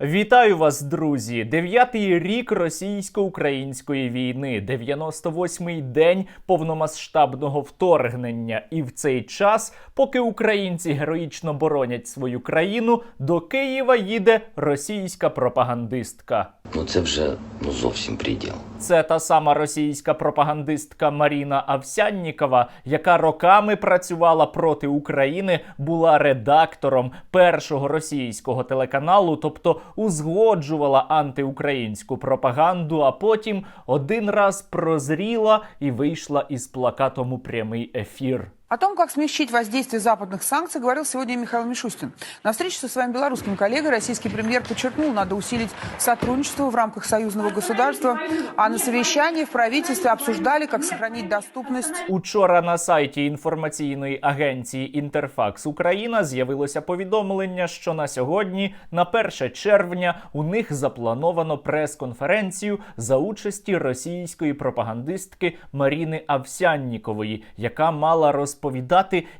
Вітаю вас, друзі! Дев'ятий рік російсько-української війни, 98-й день повномасштабного вторгнення. І в цей час, поки українці героїчно боронять свою країну, до Києва їде російська пропагандистка. Ну це вже ну зовсім приділ. Це та сама російська пропагандистка Маріна Авсяннікова, яка роками працювала проти України, була редактором першого російського телеканалу, тобто узгоджувала антиукраїнську пропаганду, а потім один раз прозріла і вийшла із плакатом у прямий ефір. О том, как смягчить воздействие западных санкций, говорил сегодня Михаил Мишустин. На встрече со своим белорусским коллегой российский премьер подчеркнул, надо усилить сотрудничество в рамках союзного государства, а на совещании в правительстве обсуждали, как сохранить доступность Учора на сайті інформаційної агенції Інтерфакс Україна з'явилося повідомлення, що на сьогодні, на 1 червня, у них заплановано прес-конференцію за участі російської пропагандистки Маріни Авсяннікової, яка мала розповідати,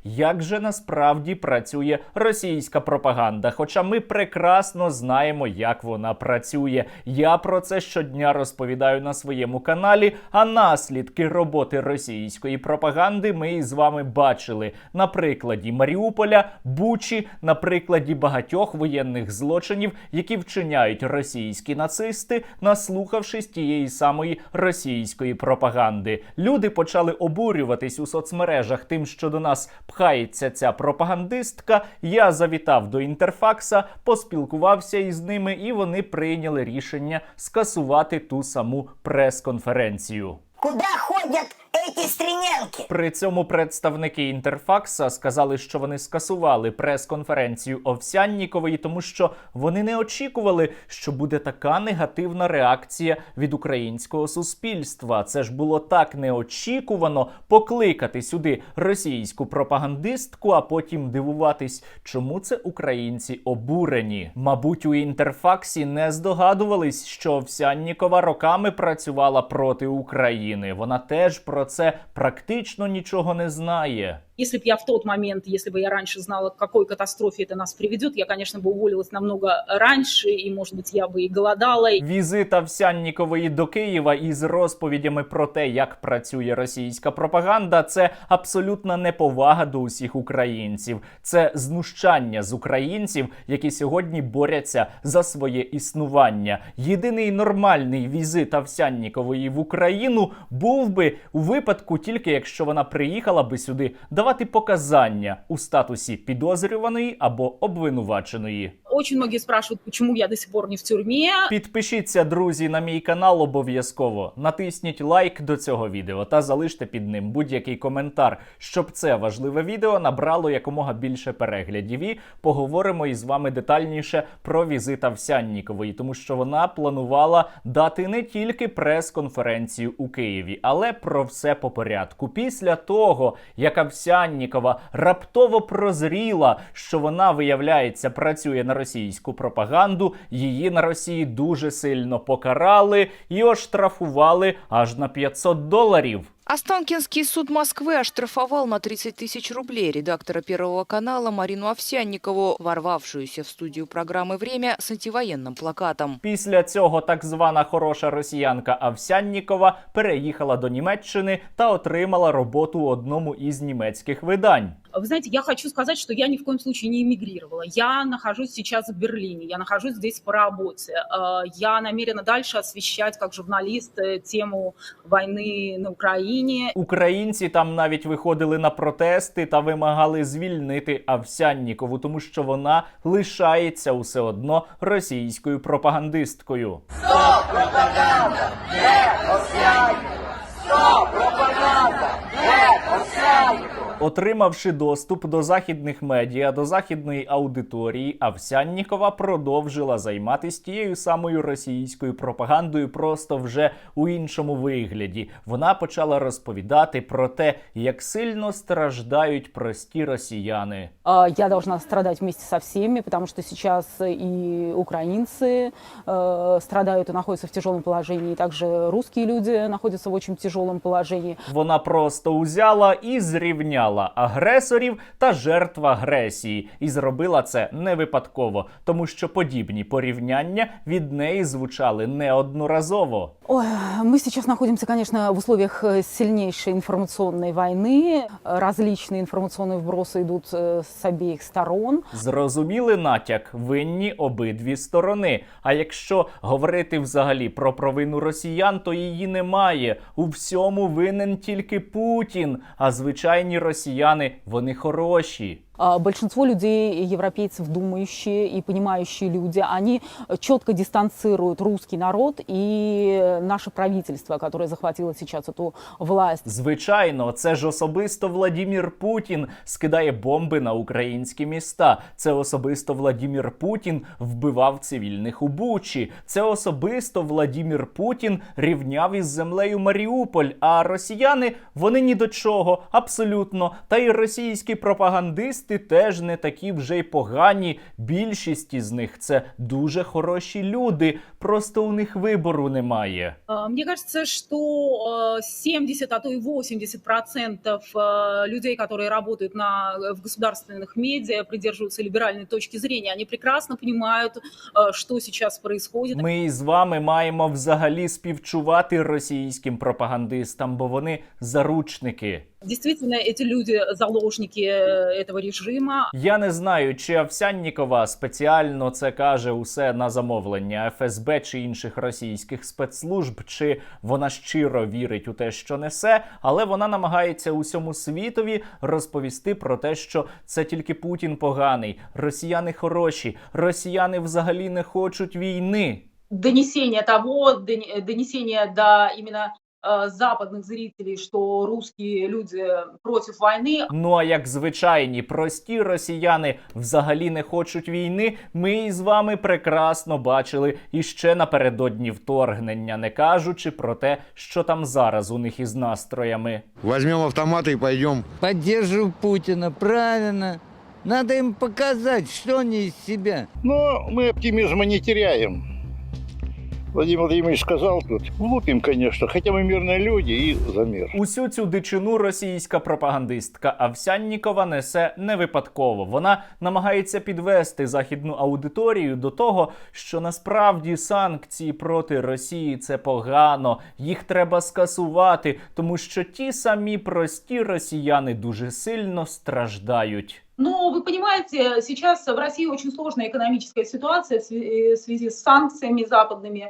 як же насправді працює російська пропаганда. Хоча ми прекрасно знаємо, як вона працює. Я про це щодня розповідаю на своєму каналі. А наслідки роботи російської пропаганди ми із вами бачили на прикладі Маріуполя, Бучі, на прикладі багатьох воєнних злочинів, які вчиняють російські нацисти, наслухавшись тієї самої російської пропаганди. Люди почали обурюватись у соцмережах тим, що до нас пхається ця пропагандистка. Я завітав до інтерфакса, поспілкувався із ними, і вони прийняли рішення скасувати ту саму прес-конференцію. Куди ходят эти стриненки? При цьому представники інтерфакса сказали, що вони скасували прес-конференцію Овсяннікової, тому що вони не очікували, що буде така негативна реакція від українського суспільства. Це ж було так неочікувано покликати сюди російську пропагандистку, а потім дивуватись, чому це українці обурені. Мабуть, у інтерфаксі не здогадувались, що Овсяннікова роками працювала проти України. Вона теж про це практично нічого не знає. Если бы я в тот момент, если бы я раньше знала, к какой катастрофе это нас приведет, я, конечно, бы уволилась намного раньше, и, может быть, я бы и голодала. и- Візит Овсяннікової до Києва із розповідями про те, як працює російська пропаганда, це абсолютна неповага до усіх українців. Це знущання з українців, які сьогодні борються за своє існування. Єдиний нормальний візит Овсяннікової в Україну був би у випадку, тільки якщо вона приїхала би сюди давати показання у статусі підозрюваної або обвинуваченої. Очень многие спрашивают, почему я до сих пор не в тюрьме. Підпишіться, друзі, на мій канал обов'язково. Натисніть лайк до цього відео та залиште під ним будь-який коментар, щоб це важливе відео набрало якомога більше переглядів. І поговоримо із вами детальніше про візит Овсяннікової, тому що вона планувала дати не тільки прес-конференцію у Києві, але про все по порядку. Після того, як Овсяннікова раптово прозріла, що вона виявляється працює на російську пропаганду. Її на Росії дуже сильно покарали і оштрафували аж на 500 доларів. Останкинский суд Москвы оштрафовал на 30 тысяч рублей редактора Первого канала Марину Овсянникову, ворвавшуюся в студию программы «Время» с антивоенным плакатом. Після цього так звана хороша росіянка Авсяннікова переїхала до Німеччини та отримала роботу у одному із німецьких видань. Вы знаете, я хочу сказать, что я ни в коем случае не эмигрировала. Я нахожусь сейчас в Берлине, я нахожусь здесь по работе. Э, Я намерена дальше освещать, как журналист, э, тему войны на Украине. Українці там навіть виходили на протести та вимагали звільнити Авсяннікову, тому що вона лишається усе одно російською пропагандисткою. Отримавши доступ до західних медіа, до західної аудиторії, Авсяннікова продовжила займатися тією самою російською пропагандою, просто вже у іншому вигляді. Вона почала розповідати про те, як сильно страждають прості росіяни. Я должна страдать вместе со всеми, потому что сейчас и украинцы э, страдают и находятся в тяжелом положении, и также русские люди находятся в очень тяжелом положении. Вона просто узяла і зрівняла порівняла агресорів та жертв агресії, і зробила це не випадково, тому що подібні порівняння від неї звучали неодноразово. Ой, мы сейчас находимся, конечно, в условиях э, сильнейшей информационной войны. Э, Различные информационные вбросы идут э, с обеих сторон. Зрозуміли натяк, винні обидві сторони. А якщо говорити взагалі про провину росіян, то її немає. У всьому винен тільки Путін. А звичайні росіяни вони хороші. Большинство людей, европейцев, думающие и понимающие люди, они четко дистанцируют русский народ и наше правительство, которое захватило сейчас эту власть. Звичайно, це ж особисто Владімір Путін скидає бомби на українські міста. Це особисто Владімір Путін вбивав цивільних у Бучі. Це особисто Владімір Путін рівняв із землею Маріуполь. А росіяни вони ні до чого, абсолютно. Та й російські пропагандисти теж не такі вже й погані. Більшість із них це дуже хороші люди. Просто у них вибору немає. Э, Мне кажется, что э, 70, а то и 80 процентов э, людей, которые работают на, в государственных медиа, придерживаются либеральной точки зрения, они прекрасно понимают, э, что сейчас происходит. Ми із вами маємо взагалі співчувати російським пропагандистам, бо вони заручники. Действительно, эти люди заложники э, этого режима. Я не знаю, чи Овсяннікова спеціально це каже усе на замовлення ФСБ чи інших російських спецслужб, чи вона щиро вірить у те, що несе, але вона намагається усьому світові розповісти про те, що це тільки Путін поганий, росіяни хороші, росіяни взагалі не хочуть війни. Донесение того, дон- донесение до именно э, западных зрителей, что русские люди против войны, Ну а як звичайні прості росіяни взагалі не хочуть війни, ми із вами прекрасно бачили іще напередодні вторгнення, не кажучи про те, що там зараз у них із настроями. Возьмем автоматы и пойдем. Поддерживаю Путина, правильно. Надо им показать, что они из себя. Но мы оптимизма не теряем. Владимир Владимирович сказал тут, глупим, конечно, хотя мы мирные люди и за мир. Усю цю дичину російська пропагандистка Авсяннікова несе не випадково. Вона намагається підвести західну аудиторію до того, що насправді санкції проти Росії це погано, їх треба скасувати, тому що ті самі прості росіяни дуже сильно страждають. Но вы понимаете, сейчас в России очень сложная экономическая ситуация в свя- в связи с санкциями западными.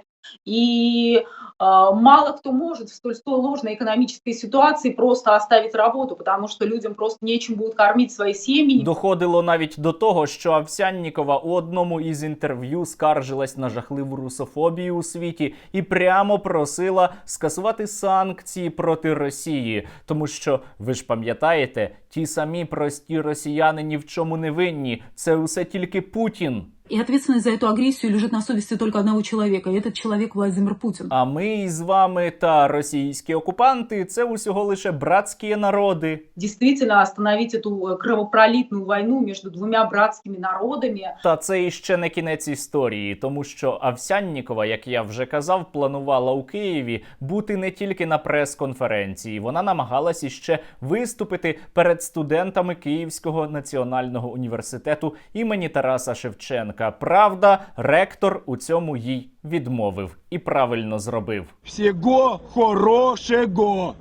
И мало кто может в столь сложной экономической ситуации просто оставить работу, потому что людям просто нечем будет кормить свои семьи. Доходило навіть до того, що Авсяннікова у одному із інтерв'ю скаржилась на жахливу русофобію у світі і прямо просила скасувати санкції проти Росії, тому що ви ж пам'ятаєте, ті самі прості росіяни ні в чому не винні. Це усе тільки Путін. И ответственность за эту агрессию лежит на совести только одного человека, и этот человек Владимир Путин. А ми із вами та російські окупанти це усього лише братські народи. Действительно остановить эту э, кровопролитную войну между двумя братскими народами. Та це іще не кінець історії, тому що Авсяннікова, як я вже казав, планувала у Києві бути не тільки на прес-конференції. Вона намагалась іще виступити перед студентами Київського національного університету імені Тараса Шевченка. Правда, ректор у цьому їй відмовив і правильно зробив. Всього хорошого.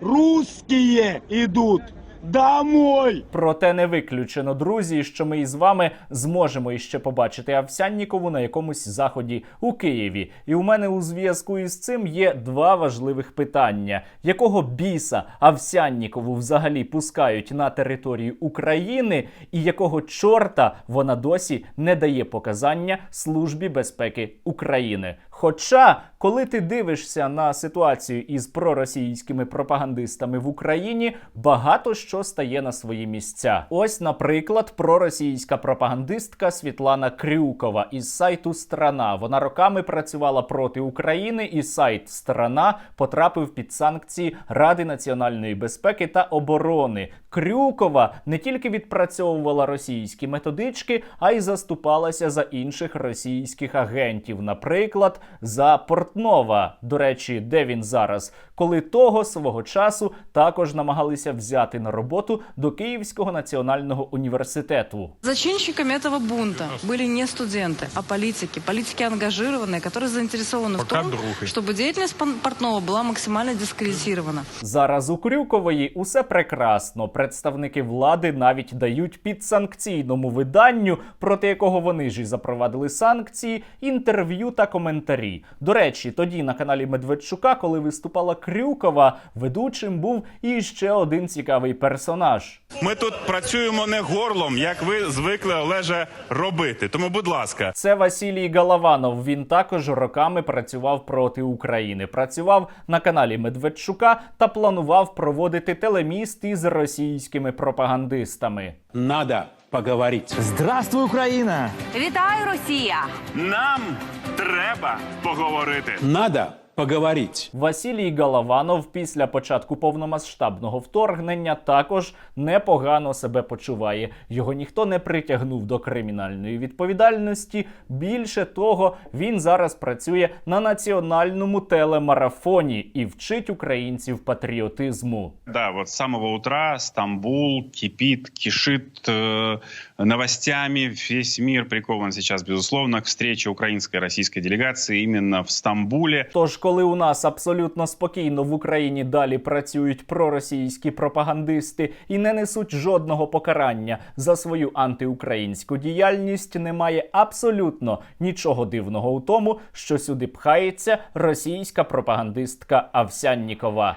Русские идут домой. Проте не виключено, друзі, що ми із вами зможемо іще побачити Авсяннікову на якомусь заході у Києві. І у мене у зв'язку із цим є два важливих питання: якого біса Авсяннікову взагалі пускають на територію України, і якого чорта вона досі не дає показання Службі безпеки України. Хоча, коли ти дивишся на ситуацію із проросійськими пропагандистами в Україні, багато що стає на свої місця. Ось, наприклад, проросійська пропагандистка Світлана Крюкова із сайту Страна. Вона роками працювала проти України, і сайт Страна потрапив під санкції Ради національної безпеки та оборони. Крюкова не тільки відпрацьовувала російські методички, а й заступалася за інших російських агентів, наприклад, за Портнова. До речі, де він зараз? коли того свого часу також намагалися взяти на роботу до Київського національного університету. Зачинщиками этого бунта были не студенты, а политики. Политики ангажированные, которые заинтересованы в том, чтобы деятельность пан- Портнова была максимально дискредитирована. Зараз у Крюкової усе прекрасно. Представники влади навіть дають підсанкційному виданню, проти якого вони ж і запровадили санкції, інтерв'ю та коментарі. До речі, тоді на каналі Медведчука, коли виступала Крюкова, ведучим був і ще один цікавий персонаж. Ми тут працюємо не горлом, як ви звикли Олеже робити. Тому, будь ласка, Це Василій Галаванов. Він також роками працював проти України. Працював на каналі Медведчука та планував проводити телеміст із російськими пропагандистами. надо поговорити. Здравствуй, Украина! Витаю, Россия! Нам треба поговорити. Надо поговорити. Василій Галаванов після початку повномасштабного вторгнення також непогано себе почуває. Його ніхто не притягнув до кримінальної відповідальності. Більше того, він зараз працює на національному телемарафоні і вчить українців патріотизму. Да, вот с самого утра Стамбул кипит, кишит э, новостями. Весь мир прикован сейчас, безусловно, к встрече украинской и российской делегации именно в Стамбуле. Тож, коли у нас абсолютно спокійно в Україні далі працюють проросійські пропагандисти і не несуть жодного покарання за свою антиукраїнську діяльність, немає абсолютно нічого дивного у тому, що сюди пхається російська пропагандистка Авсяннікова.